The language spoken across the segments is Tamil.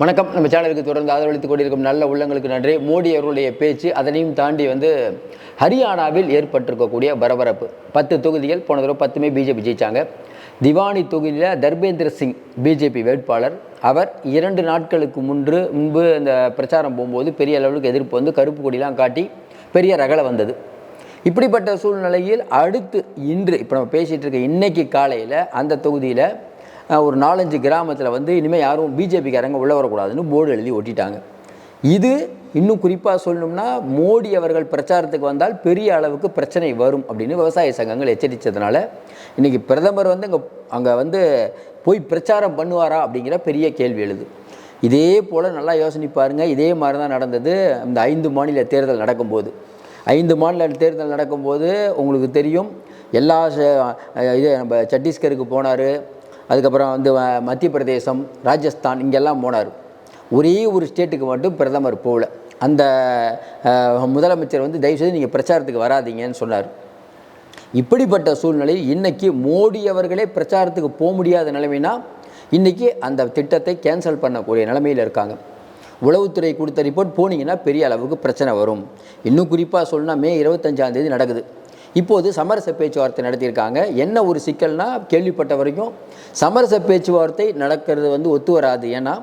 வணக்கம். நம்ம சேனலுக்கு தொடர்ந்து ஆதரவளித்துக் கொண்டிருக்கும் நல்ல உள்ளங்களுக்கு நன்றி. மோடி அவர்களுடைய பேச்சு அதனையும் தாண்டி வந்து ஹரியானாவில் ஏற்பட்டிருக்கக்கூடிய பரபரப்பு. பத்து தொகுதிகள் போன தடவை பத்துமே பிஜேபி ஜெயிச்சாங்க. திவானி தொகுதியில் தர்பேந்திர சிங் பிஜேபி வேட்பாளர். அவர் இரண்டு நாட்களுக்கு முன்பு முன்பு இந்த பிரச்சாரம் போகும்போது பெரிய அளவுக்கு எதிர்ப்பு வந்து கருப்பு கொடிலாம் காட்டி பெரிய ரகலை வந்தது. இப்படிப்பட்ட சூழ்நிலையில் அடுத்து இன்று இப்போ நம்ம பேசிகிட்டு இருக்க இன்னைக்கு காலையில் அந்த தொகுதியில் ஒரு நாலஞ்சு கிராமத்தில் வந்து இனிமேல் யாரும் பிஜேபிக்காரங்க உள்ளே வரக்கூடாதுன்னு போர்டு எழுதி ஒட்டிட்டாங்க. இது இன்னும் குறிப்பாக சொல்லணும்னா மோடி அவர்கள் பிரச்சாரத்துக்கு வந்தால் பெரிய அளவுக்கு பிரச்சனை வரும் அப்படின்னு விவசாய சங்கங்கள் எச்சரித்ததுனால இன்றைக்கி பிரதமர் வந்து அங்கே அங்கே வந்து போய் பிரச்சாரம் பண்ணுவாரா அப்படிங்கிற பெரிய கேள்வி எழுது. இதே போல் நல்லா யோசனை பாருங்கள் இதே மாதிரி தான் நடந்தது இந்த ஐந்து மாநில தேர்தல் நடக்கும்போது. ஐந்து மாநில தேர்தல் நடக்கும்போது உங்களுக்கு தெரியும் எல்லா இது நம்ம சத்தீஸ்கருக்கு போனார் அதுக்கப்புறம் வந்து மத்திய பிரதேசம் ராஜஸ்தான் இங்கெல்லாம் போனார். ஒரே ஒரு ஸ்டேட்டுக்கு மட்டும் பிரதமர் போகல. அந்த முதலமைச்சர் வந்து தயவுசெய்து நீங்கள் பிரச்சாரத்துக்கு வராதீங்கன்னு சொன்னார். இப்படிப்பட்ட சூழ்நிலையில் இன்றைக்கி மோடி அவர்களே பிரச்சாரத்துக்கு போக முடியாத நிலைமைனா இன்றைக்கி அந்த திட்டத்தை கேன்சல் பண்ணக்கூடிய நிலைமையில் இருக்காங்க. உளவுத்துறை கொடுத்த ரிப்போர்ட் போனீங்கன்னா பெரிய அளவுக்கு பிரச்சனை வரும். இன்னும் குறிப்பாக சொல்லணும்னா மே இருபத்தஞ்சாந்தேதி நடக்குது. இப்போது சமரச பேச்சுவார்த்தை நடத்தியிருக்காங்க. என்ன ஒரு சிக்கல்னா கேள்விப்பட்ட வரைக்கும் சமரச பேச்சுவார்த்தை நடக்கிறது வந்து ஒத்து வராது. ஏன்னா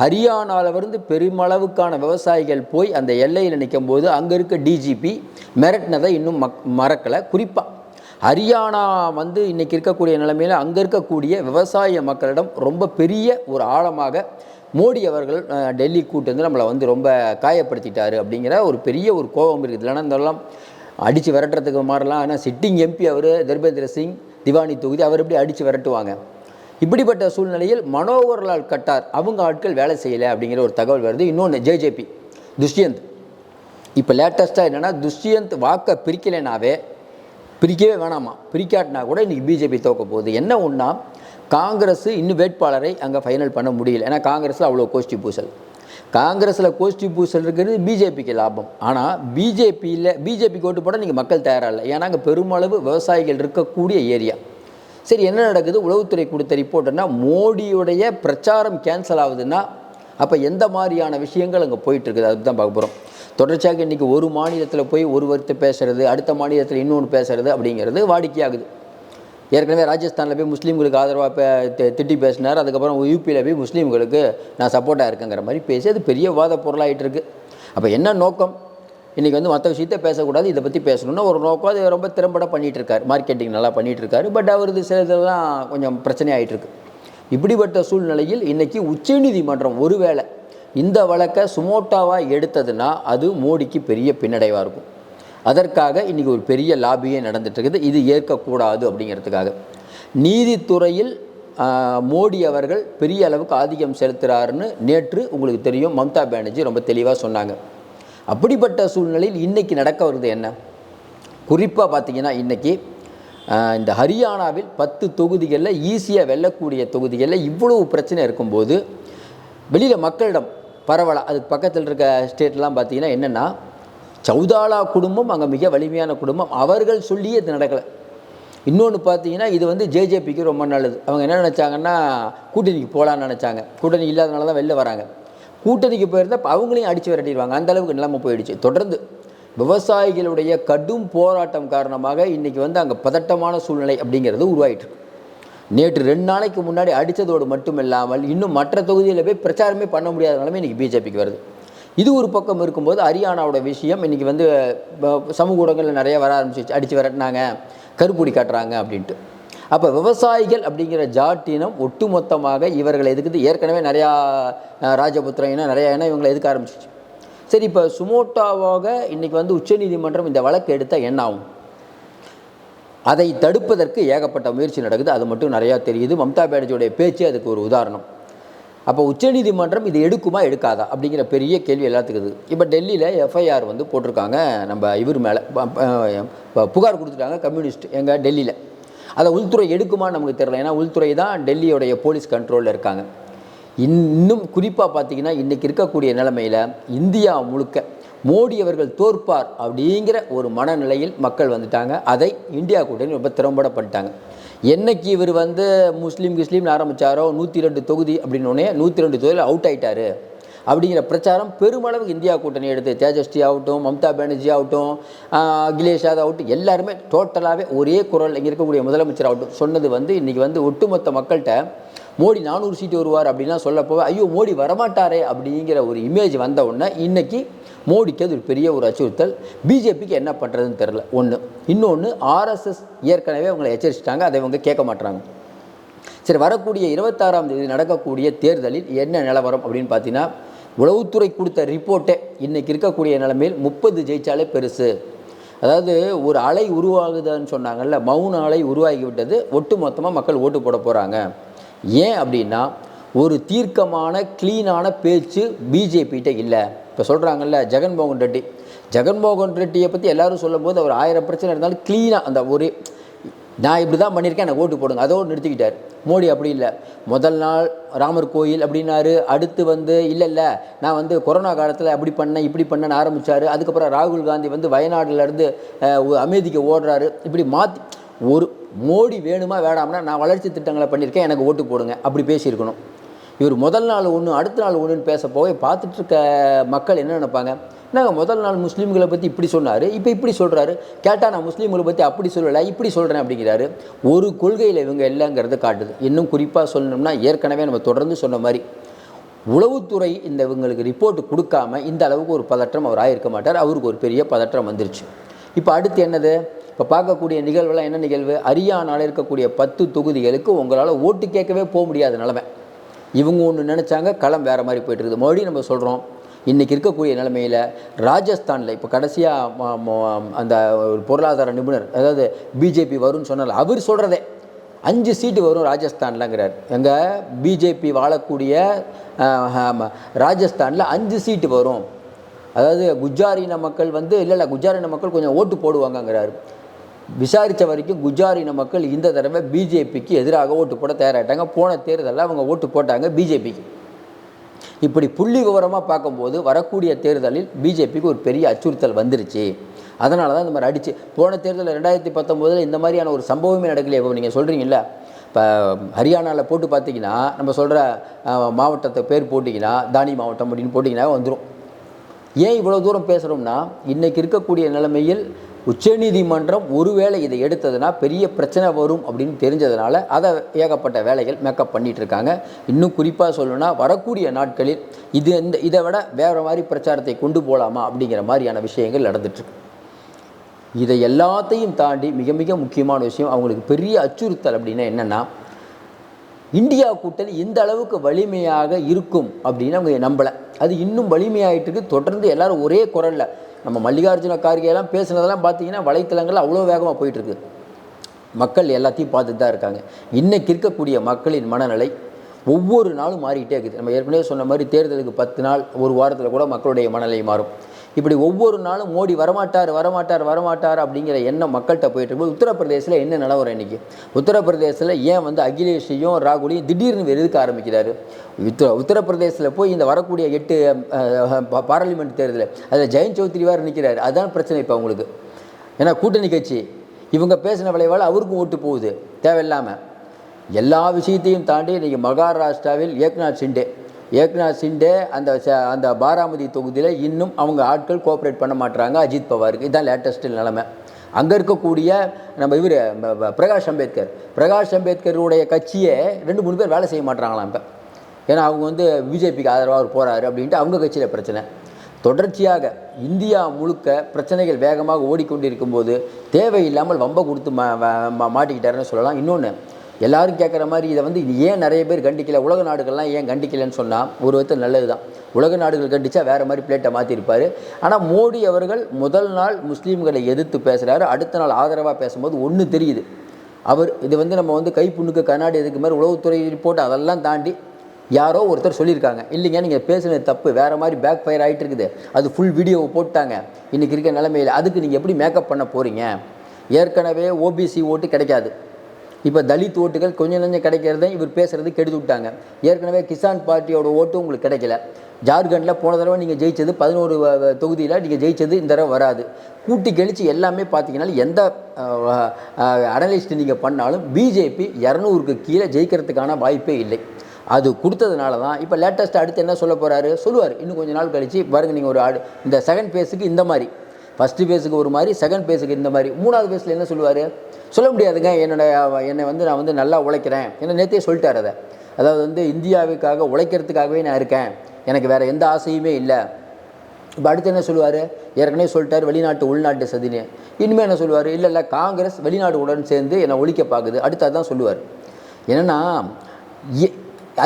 ஹரியானாவிலிருந்து பெருமளவுக்கான விவசாயிகள் போய் அந்த எல்லையில் நிற்கும் போது அங்கே இருக்க டிஜிபி மிரட்டினதை இன்னும் மக் மறக்கலை. குறிப்பாக ஹரியானா வந்து இன்றைக்கி இருக்கக்கூடிய நிலைமையில் அங்கே இருக்கக்கூடிய விவசாய மக்களிடம் ரொம்ப பெரிய ஒரு ஆழமாக மோடி அவர்கள் டெல்லி கூட்டு வந்து நம்மளை வந்து ரொம்ப காயப்படுத்திட்டாரு அப்படிங்கிற ஒரு பெரிய ஒரு கோபம் இருக்குது. இல்லைன்னா இதெல்லாம் அடித்து விரட்டுறதுக்கு மாறலாம். ஆனால் சிட்டிங் எம்பி அவர் தர்பேந்திர சிங் திவானி தொகுதி அவர் எப்படி அடித்து விரட்டுவாங்க. இப்படிப்பட்ட சூழ்நிலையில் மனோகர்லால் கட்டார் அவங்க ஆட்கள் வேலை செய்யலை அப்படிங்கிற ஒரு தகவல் வருது. இன்னொன்று ஜேஜேபி துஷ்யந்த். இப்போ லேட்டஸ்ட்டாக என்னென்னா துஷ்யந்த் வாக்கை பிரிக்கலைனாவே பிரிக்கவே வேணாமா? பிரிக்காட்டினா கூட இன்றைக்கி பிஜேபி தோக்க போகுது. என்ன ஒன்றா காங்கிரஸ் இன்னும் வேட்பாளரை அங்கே ஃபைனல் பண்ண முடியல. ஏன்னா காங்கிரஸில் அவ்வளோ கோஷ்டி பூசல். காங்கிரஸில் கோஷ்டி பூசல் இருக்கிறது பிஜேபிக்கு லாபம். ஆனால் பிஜேபியில் பிஜேபிக்கு ஓட்டு போட நீங்கள் மக்கள் தயாராக இல்லை. ஏன்னா அங்கே பெருமளவு விவசாயிகள் இருக்கக்கூடிய ஏரியா. சரி என்ன நடக்குது? உளவுத்துறை கொடுத்த ரிப்போர்ட்னா மோடியுடைய பிரச்சாரம் கேன்சல் ஆகுதுன்னா அப்போ எந்த மாதிரியான விஷயங்கள் அங்கே போயிட்டு இருக்குது? அதுக்கு தான் பார்க்க போகிறோம் தொடர்ச்சியாக இன்றைக்கி ஒரு மாநிலத்தில் போய் ஒரு வார்த்தை பேசுகிறது அடுத்த மாநிலத்தில் இன்னொன்று பேசுறது அப்படிங்கிறது வாடிக்கையாகுது. ஏற்கனவே ராஜஸ்தானில் போய் முஸ்லீம்களுக்கு ஆதரவாக திட்டி பேசினார். அதுக்கப்புறம் யூபியில் போய் முஸ்லீம்களுக்கு நான் சப்போர்ட்டாக இருக்கேங்கிற மாதிரி பேசி அது பெரிய வாத பொருளாகிட்டு இருக்கு. அப்போ என்ன நோக்கம்? இன்றைக்கி வந்து மற்ற விஷயத்தை பேசக்கூடாது இதை பற்றி பேசணும்னா ஒரு நோக்கம். அது ரொம்ப திறம்பட பண்ணிகிட்டு இருக்கார் மார்க்கெட்டிங் நல்லா பண்ணிகிட்டு இருக்காரு பட் அவரது சில இதெல்லாம் கொஞ்சம் பிரச்சனை இருக்கு. இப்படிப்பட்ட சூழ்நிலையில் இன்றைக்கி உச்சநீதிமன்றம் ஒருவேளை இந்த வழக்கை சுமோட்டாவாக எடுத்ததுன்னா அது மோடிக்கு பெரிய பின்னடைவாக இருக்கும். அதற்காக இன்றைக்கி ஒரு பெரிய லாபியே நடந்துட்டு இருக்குது இது ஏற்கக்கூடாது அப்படிங்கிறதுக்காக. நீதித்துறையில் மோடி அவர்கள் பெரிய அளவுக்கு ஆதிக்கம் செலுத்துகிறாருன்னு நேற்று உங்களுக்கு தெரியும். மம்தா பானர்ஜி ரொம்ப தெளிவாக சொன்னாங்க. அப்படிப்பட்ட சூழ்நிலையில் இன்றைக்கி நடக்க வருது என்ன? குறிப்பாக பார்த்தீங்கன்னா இன்றைக்கி இந்த ஹரியானாவில் பத்து தொகுதிகளில் ஈஸியாக வெல்லக்கூடிய தொகுதிகளில் இவ்வளவு பிரச்சனை இருக்கும்போது வெளியில் மக்களிடம் பரவலாக அதுக்கு பக்கத்தில் இருக்க ஸ்டேட்லாம் பார்த்தீங்கன்னா என்னென்னா சௌதாலா குடும்பம் அங்கே மிக வலிமையான குடும்பம். அவர்கள் சொல்லியே இது நடக்கலை. இன்னொன்று பார்த்தீங்கன்னா இது வந்து ஜேஜேபிக்கு ரொம்ப நல்லது. அவங்க என்ன நினச்சாங்கன்னா கூட்டணிக்கு போகலான்னு நினச்சாங்க. கூட்டணி இல்லாதனால தான் வெளில வராங்க. கூட்டணிக்கு போயிருந்தால் அவங்களையும் அடித்து விரட்டிடுவாங்க. அந்த அளவுக்கு நிலைமை போயிடுச்சு. தொடர்ந்து விவசாயிகளுடைய கடும் போராட்டம் காரணமாக இன்றைக்கி வந்து அங்கே பதட்டமான சூழ்நிலை அப்படிங்கிறது உருவாயிட்டு நேற்று ரெண்டு நாளைக்கு முன்னாடி அடித்ததோடு மட்டும் இல்லாமல் இன்னும் மற்ற தொகுதியில் போய் பிரச்சாரமே பண்ண முடியாத நிலைமை இன்றைக்கி பிஜேபிக்கு வருது. இது ஒரு பக்கம் இருக்கும்போது ஹரியானாவோட விஷயம் இன்றைக்கி வந்து சமூக ஊடகங்களில் நிறைய வர ஆரம்பிச்சிச்சு அடித்து விரட்டினாங்க கருப்புடி காட்டுறாங்க அப்படின்ட்டு. அப்போ விவசாயிகள் அப்படிங்கிற ஜாட்டினம் ஒட்டுமொத்தமாக இவர்களை எதுக்குது? ஏற்கனவே நிறையா ராஜபுத்திரம் இனம் நிறையா இனம் இவங்களை எதுக்க ஆரம்பிச்சிச்சு சரி இப்போ சுமோட்டாவாக இன்றைக்கி வந்து உச்சநீதிமன்றம் இந்த வழக்கு எடுத்தால் என்ன ஆகும்? அதை தடுப்பதற்கு ஏகப்பட்ட முயற்சி நடக்குது. அது மட்டும் நிறையா தெரியுது. மம்தா பானர்ஜியோடைய பேச்சு அதுக்கு ஒரு உதாரணம். அப்போ உச்சநீதிமன்றம் இது எடுக்குமா எடுக்காதா? அப்படிங்கிற பெரிய கேள்வி எல்லாத்துக்குது. இப்போ டெல்லியில் எஃப்ஐஆர் வந்து போட்டிருக்காங்க. நம்ம இவர் மேலே புகார் கொடுத்துட்டாங்க கம்யூனிஸ்ட் எங்கள் டெல்லியில். அதை உள்துறை எடுக்குமான்னு நமக்கு தெரியல. ஏன்னா உள்துறை தான் டெல்லியோடைய போலீஸ் கண்ட்ரோலில் இருக்காங்க. இன்னும் குறிப்பாக பார்த்தீங்கன்னா இன்றைக்கி இருக்கக்கூடிய நிலைமையில் இந்தியா முழுக்க மோடி அவர்கள் தோற்பார் அப்படிங்கிற ஒரு மனநிலையில் மக்கள் வந்துட்டாங்க. அதை இந்தியா கூட்டணி ரொம்ப திறம்பட பண்ணிட்டாங்க. என்னைக்கு இவர் வந்து முஸ்லீம் கிஸ்லீம்னு ஆரம்பித்தாரோ நூற்றி ரெண்டு தொகுதி அப்படின்னோடனே நூற்றி ரெண்டு தொகுதியில் அவுட் ஆகிட்டார் அப்படிங்கிற பிரச்சாரம் பெருமளவுக்கு இந்தியா கூட்டணி எடுத்து தேஜஸ்வி ஆகட்டும் மம்தா பானர்ஜி ஆகட்டும் அகிலேஷ் யாதவ் ஆகட்டும் எல்லாருமே டோட்டலாகவே ஒரே குரல் இங்கே இருக்கக்கூடிய முதலமைச்சர் ஆகட்டும் சொன்னது வந்து இன்றைக்கி வந்து ஒட்டுமொத்த மக்கள்கிட்ட மோடி நானூறு சீட்டு வருவார் அப்படின்லாம் சொல்லப்போ ஐயோ மோடி வரமாட்டாரே அப்படிங்கிற ஒரு இமேஜ் வந்த உடனே இன்னைக்கு மோடிக்கு அது ஒரு பெரிய ஒரு அச்சுறுத்தல். பிஜேபிக்கு என்ன பண்ணுறதுன்னு தெரில ஒன்று இன்னொன்று ஆர்எஸ்எஸ் ஏற்கனவே அவங்களை எச்சரிச்சிட்டாங்க அதை இவங்க கேட்க மாட்டாங்க சரி வரக்கூடிய இருபத்தாறாம் தேதி நடக்கக்கூடிய தேர்தலில் என்ன நிலவரம் அப்படின்னு பார்த்தீங்கன்னா உளவுத்துறை கொடுத்த ரிப்போர்ட்டே இன்றைக்கி இருக்கக்கூடிய நிலைமையில் முப்பது ஜெயிச்சாலே பெருசு. அதாவது ஒரு அலை உருவாகுதுன்னு சொன்னாங்கல்ல மௌன அலை உருவாகி விட்டது ஒட்டு மொத்தமாக மக்கள் ஓட்டு போட போகிறாங்க ஏன் அப்படின்னா ஒரு தீர்க்கமான க்ளீனான பேச்சு பிஜேபிகிட்ட இல்லை. இப்போ சொல்கிறாங்கல்ல ஜெகன்மோகன் ரெட்டி. ஜெகன்மோகன் ரெட்டியை பற்றி எல்லாரும் சொல்லும்போது அவர் ஆயிரம் பிரச்சனை இருந்தாலும் க்ளீனாக அந்த ஒரு நான் இப்படி தான் பண்ணியிருக்கேன் எனக்கு ஓட்டு போடுங்க. அதோடு நிறுத்திக்கிட்டார். மோடி அப்படி இல்லை. முதல் நாள் ராமர் கோயில் அப்படின்னாரு. அடுத்து வந்து இல்லை இல்லை நான் வந்து கொரோனா காலத்தில் அப்படி பண்ணேன் இப்படி பண்ணேன்னு ஆரம்பித்தார் அதுக்கப்புறம் ராகுல் காந்தி வந்து வயநாடுலேருந்து அமேதிக்கு ஓடுறாரு. இப்படி மாற்றி ஒரு மோடி வேணுமா வேணாம்னா நான் வளர்ச்சி திட்டங்களை பண்ணியிருக்கேன் எனக்கு ஓட்டு போடுங்க. அப்படி பேசியிருக்கணும். இவர் முதல் நாள் ஒன்று அடுத்த நாள் ஒன்றுன்னு பேச போக பார்த்துட்டு இருக்க மக்கள் என்ன நினைப்பாங்க? நாங்கள் முதல் நாள் முஸ்லீம்களை பற்றி இப்படி சொன்னார்? இப்போ இப்படி சொல்கிறாரு கேட்டால் நான் முஸ்லீம்களை பற்றி அப்படி சொல்லலை இப்படி சொல்கிறேன் அப்படிங்கிறாரு. ஒரு கொள்கையில் இவங்க இல்லைங்கிறத காட்டுது. இன்னும் குறிப்பாக சொல்லணும்னா ஏற்கனவே நம்ம தொடர்ந்து சொன்ன மாதிரி உளவுத்துறை இந்த இவங்களுக்கு ரிப்போர்ட் கொடுக்காம இந்த அளவுக்கு ஒரு பதற்றம் அவர் ஆகியிருக்க மாட்டார். அவருக்கு ஒரு பெரிய பதற்றம் வந்துருச்சு. இப்போ அடுத்து என்னது? இப்போ பார்க்கக்கூடிய நிகழ்வுலாம் என்ன நிகழ்வு? ஹரியானாவில் இருக்கக்கூடிய பத்து தொகுதிகளுக்கு உங்களால் ஓட்டு கேட்கவே போக முடியாத நிலைமை. இவங்க ஒன்று நினச்சாங்க களம் வேறு மாதிரி போயிட்டுருக்குது. மறுபடியும் நம்ம சொல்கிறோம் இன்றைக்கி இருக்கக்கூடிய நிலைமையில் ராஜஸ்தானில் இப்போ கடைசியாக அந்த ஒரு பொருளாதார நிபுணர் அதாவது பிஜேபி வரும்னு சொன்னால அவர் சொல்கிறதே அஞ்சு சீட்டு வரும் ராஜஸ்தான்லங்கிறார். எங்கள் பிஜேபி வாழக்கூடிய ராஜஸ்தானில் அஞ்சு சீட்டு வரும். அதாவது குஜாரின மக்கள் வந்து இல்லை இல்லை குஜாரின மக்கள் கொஞ்சம் ஓட்டு போடுவாங்கங்கிறாரு. விசாரித்த வரைக்கும் குஜாரின மக்கள் இந்த தடவை பிஜேபிக்கு எதிராக ஓட்டு போட தயாராகிட்டாங்க போன தேர்தலில் அவங்க ஓட்டு போட்டாங்க பிஜேபிக்கு. இப்படி புள்ளி விவரமாக பார்க்கும்போது வரக்கூடிய தேர்தலில் பிஜேபிக்கு ஒரு பெரிய அச்சுறுத்தல் வந்துருச்சு. அதனால தான் இந்த மாதிரி அடிச்சு போன தேர்தலில் ரெண்டாயிரத்தி பத்தொம்போதில் இந்த மாதிரியான ஒரு சம்பவமே நடக்கலையே. இப்போ நீங்கள் சொல்கிறீங்கல்ல இப்போ ஹரியானாவில் போட்டு பார்த்தீங்கன்னா நம்ம சொல்கிற மாவட்டத்தை பேர் போட்டிங்கன்னா தானி மாவட்டம் அப்படின்னு போட்டிங்கன்னா வந்துடும் ஏன் இவ்வளோ தூரம் பேசுகிறோம்னா இன்றைக்கி இருக்கக்கூடிய நிலைமையில் உச்சநீதிமன்றம் ஒருவேளை இதை எடுத்ததுன்னா பெரிய பிரச்சனை வரும் அப்படின்னு தெரிஞ்சதுனால அதை ஏகப்பட்ட வேலைகள் மேக்கப் பண்ணிட்டு இருக்காங்க. இன்னும் குறிப்பாக சொல்லணும்னா வரக்கூடிய நாட்களில் இது இந்த இதை விட வேறு மாதிரி பிரச்சாரத்தை கொண்டு போகலாமா அப்படிங்கிற மாதிரியான விஷயங்கள் நடந்துட்டுருக்கு இதை எல்லாத்தையும் தாண்டி மிக மிக முக்கியமான விஷயம் அவங்களுக்கு பெரிய அச்சுறுத்தல் அப்படின்னா என்னென்னா இந்தியா கூட்டணி இந்த அளவுக்கு வலிமையாக இருக்கும் அப்படின்னு அவங்க நம்பலை. அது இன்னும் வலிமையாயிட்டு இருக்கு. தொடர்ந்து எல்லாரும் ஒரே குரலில் நம்ம மல்லிகார்ஜுன கார்கே பேசுனதெல்லாம் பார்த்தீங்கன்னா வலைத்தளங்கள் அவ்வளோ வேகமாக போயிட்டு இருக்கு மக்கள் எல்லாத்தையும் பார்த்துட்டு தான் இருக்காங்க. இன்னைக்கு இருக்கக்கூடிய மக்களின் மனநிலை ஒவ்வொரு நாளும் மாறிக்கிட்டே இருக்குது. நம்ம ஏற்கனவே சொன்ன மாதிரி தேர்தலுக்கு பத்து நாள் ஒரு வாரத்தில் கூட மக்களுடைய மனநிலை மாறும். இப்படி ஒவ்வொரு நாளும் மோடி வரமாட்டார் வரமாட்டார் வரமாட்டார் அப்படிங்கிற எண்ணம் மக்கள்கிட்ட போயிட்டு இருக்கும்போது உத்தரப்பிரதேசில் என்ன நிலவரம் இன்னைக்கு? உத்தரப்பிரதேசில் ஏன் வந்து அகிலேஷையும் ராகுலையும் திடீர்னு எதிர்க்க ஆரம்பிக்கிறாரு? உத்தர உத்தரப்பிரதேசில் போய் இந்த வரக்கூடிய எட்டு அஹ், பா- பாராளுமன்ற தேர்தலில் அதில் ஜெயந்த் சௌத்ரி வேறு நிற்கிறாரு அதுதான் பிரச்சனை இப்போ அவங்களுக்கு. ஏன்னா கூட்டணி கட்சி இவங்க பேசின விளைவால் அவருக்கும் ஓட்டு போகுது தேவையில்லாமல் எல்லா விஷயத்தையும் தாண்டி இன்றைக்கி மகாராஷ்டிராவில் ஏக்நாத் சிண்டே ஏக்நாத் சிண்டே அந்த ச- அந்த பாராமதி தொகுதியில் இன்னும் அவங்க ஆட்கள் கோஆப்ரேட் பண்ண மாட்டுறாங்க அஜித் பவாருக்கு. இதுதான் லேட்டஸ்ட் நிலைமை. அங்கே இருக்கக்கூடிய நம்ம இவர் பிரகாஷ் அம்பேத்கர். பிரகாஷ் அம்பேத்கருடைய கட்சியே ரெண்டு மூணு பேர் வேலை செய்ய மாட்றாங்களாம் இப்போ. ஏன்னா அவங்க வந்து பிஜேபிக்கு ஆதரவாக அவர் போகிறாரு அப்படின்ட்டு அவங்க கட்சியில் பிரச்சனை. தொடர்ச்சியாக இந்தியா முழுக்க பிரச்சனைகள் வேகமாக ஓடிக்கொண்டிருக்கும் போது தேவையில்லாமல் வம்ப கொடுத்து மா- மா- மாட்டிக்கிட்டாருன்னு சொல்லலாம். இன்னொன்று எல்லாரும் கேட்குற மாதிரி இதை வந்து இது ஏன் நிறைய பேர் கண்டிக்கல? உலக நாடுகள்லாம் ஏன் கண்டிக்கலைன்னு சொன்னால் ஒரு விதத்தில் நல்லது தான் உலக நாடுகள் கண்டிச்சா வேறு மாதிரி பிளேட்டை மாற்றிருப்பார் ஆனால் மோடி அவர்கள் முதல் நாள் முஸ்லீம்களை எதிர்த்து பேசுகிறாரு அடுத்த நாள் ஆதரவாக பேசும்போது ஒன்று தெரியுது. அவர் இது வந்து நம்ம வந்து கைப்புண்ணுக்கு கண்ணாடி எதுக்கு மாதிரி உளவுத்துறை ரிப்போர்ட் அதெல்லாம் தாண்டி யாரோ ஒருத்தர் சொல்லியிருக்காங்க. இல்லைங்க நீங்கள் பேசுனது தப்பு. வேறு மாதிரி பேக் ஃபயர் ஆகிட்டு இருக்குது அது ஃபுல் வீடியோவை போட்டாங்க. இன்றைக்கி இருக்க நிலமையில். அதுக்கு நீங்கள் எப்படி மேக்கப் பண்ண போகிறீங்க ஏற்கனவே ஓபிசி ஓட்டு கிடைக்காது. இப்போ தலித் ஓட்டுகள் கொஞ்சம் கொஞ்சம் கிடைக்கிறதே இவர் பேசுகிறது கெடுத்து விட்டாங்க. ஏற்கனவே கிசான் பார்ட்டியோட ஓட்டும் உங்களுக்கு கிடைக்கல. ஜார்க்கண்டில் போன தடவை நீங்கள் ஜெயிச்சது பதினோரு தொகுதியில் நீங்கள் ஜெயிச்சது இந்த தடவை வராது. கூட்டி கழித்து எல்லாமே பார்த்தீங்கன்னா எந்த அனலிஸ்ட் நீங்கள் பண்ணாலும் பிஜேபி இரநூறுக்கு கீழே ஜெயிக்கிறதுக்கான வாய்ப்பே இல்லை. அது கொடுத்ததுனால தான் இப்போ லேட்டஸ்ட்டு அடுத்து என்ன சொல்ல போகிறாரு சொல்லுவார். இன்னும் கொஞ்ச நாள் கழித்து பாருங்க நீங்கள் ஒரு ஆடு இந்த செகண்ட் பேஸுக்கு இந்த மாதிரி. ஃபஸ்ட்டு பேஸுக்கு ஒரு மாதிரி செகண்ட் பேஸுக்கு இந்த மாதிரி. மூணாவது பேஸில் என்ன சொல்லுவார்? சொல்ல முடியாதுங்க. என்னோட என்னை வந்து நான் வந்து நல்லா உழைக்கிறேன். என்ன நேற்றே சொல்லிட்டார் அதை. அதாவது வந்து இந்தியாவுக்காக உழைக்கிறதுக்காகவே நான் இருக்கேன். எனக்கு வேறு எந்த ஆசையுமே இல்லை. இப்போ அடுத்து என்ன சொல்லுவார்? ஏற்கனவே சொல்லிட்டார் வெளிநாட்டு உள்நாட்டு சதினு இனிமேல் என்ன சொல்லுவார்? இல்லை இல்லை காங்கிரஸ் வெளிநாடு உடன் சேர்ந்து என்னை ஒழிக்க பார்க்குது அடுத்து அதான் சொல்லுவார். என்னென்னா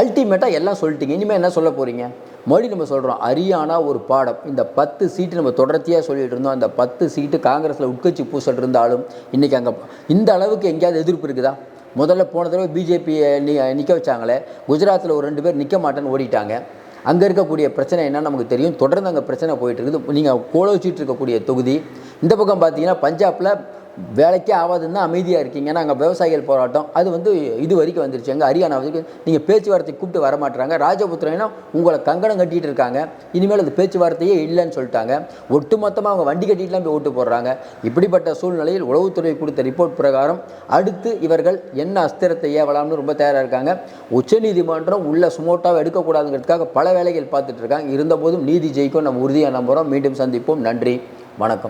அல்டிமேட்டாக எல்லாம் சொல்லிட்டீங்க. இனிமேல் என்ன சொல்ல போகிறீங்க மறுபடியும் நம்ம சொல்கிறோம் அரியானா ஒரு பாடம். இந்த பத்து சீட்டு நம்ம தொடர்ச்சியாக சொல்லிட்டு இருந்தோம். அந்த பத்து சீட்டு காங்கிரஸில் உட்கட்சி பூசல் இருந்தாலும் இன்றைக்கி அங்கே இந்த அளவுக்கு எங்கேயாவது எதிர்ப்பு இருக்குதா? முதல்ல போன தடவை பிஜேபியை நி நிற்க வச்சாங்களே குஜராத்தில் ஒரு ரெண்டு பேர் நிற்க மாட்டேன்னு ஓடிட்டாங்க. அங்கே இருக்கக்கூடிய பிரச்சனை என்னன்னு நமக்கு தெரியும். தொடர்ந்து அங்கே பிரச்சனை போயிட்டு இருக்குது. நீங்கள் கோலோச்சிட்டு இருக்கக்கூடிய தொகுதி. இந்த பக்கம் பார்த்தீங்கன்னா பஞ்சாபில் வேலைக்கே ஆகாதுன்னு தான் அமைதியாக இருக்கீங்க. ஏன்னா அங்கே விவசாயிகள் போராட்டம். அது வந்து இது வரைக்கும் வந்துருச்சு. எங்கள் ஹரியானா வரைக்கும் நீங்கள் பேச்சுவார்த்தை கூப்பிட்டு வர மாட்டுறாங்க. ராஜபுத்திரனா உங்களை கங்கணம் கட்டிகிட்டு இருக்காங்க. இனிமேல் அது பேச்சுவார்த்தையே இல்லைன்னு சொல்லிட்டாங்க. ஒட்டுமொத்தமாக அவங்க வண்டி கட்டிட்டுலாம் போய் ஓட்டு போடுறாங்க. இப்படிப்பட்ட சூழ்நிலையில் உளவுத்துறை கொடுத்த ரிப்போர்ட் பிரகாரம் அடுத்து இவர்கள் என்ன அஸ்திரத்தை ஏவலாம்னு ரொம்ப தயாராக இருக்காங்க. உச்சநீதிமன்றம் உள்ள சுமோட்டாவை எடுக்கக்கூடாதுங்கிறதுக்காக பல வேலைகள் பார்த்துட்டு இருக்காங்க. இருந்தபோதும் நீதி ஜெயிக்கும். நம்ம உறுதியாக நம்புகிறோம் மீண்டும் சந்திப்போம். நன்றி. வணக்கம்.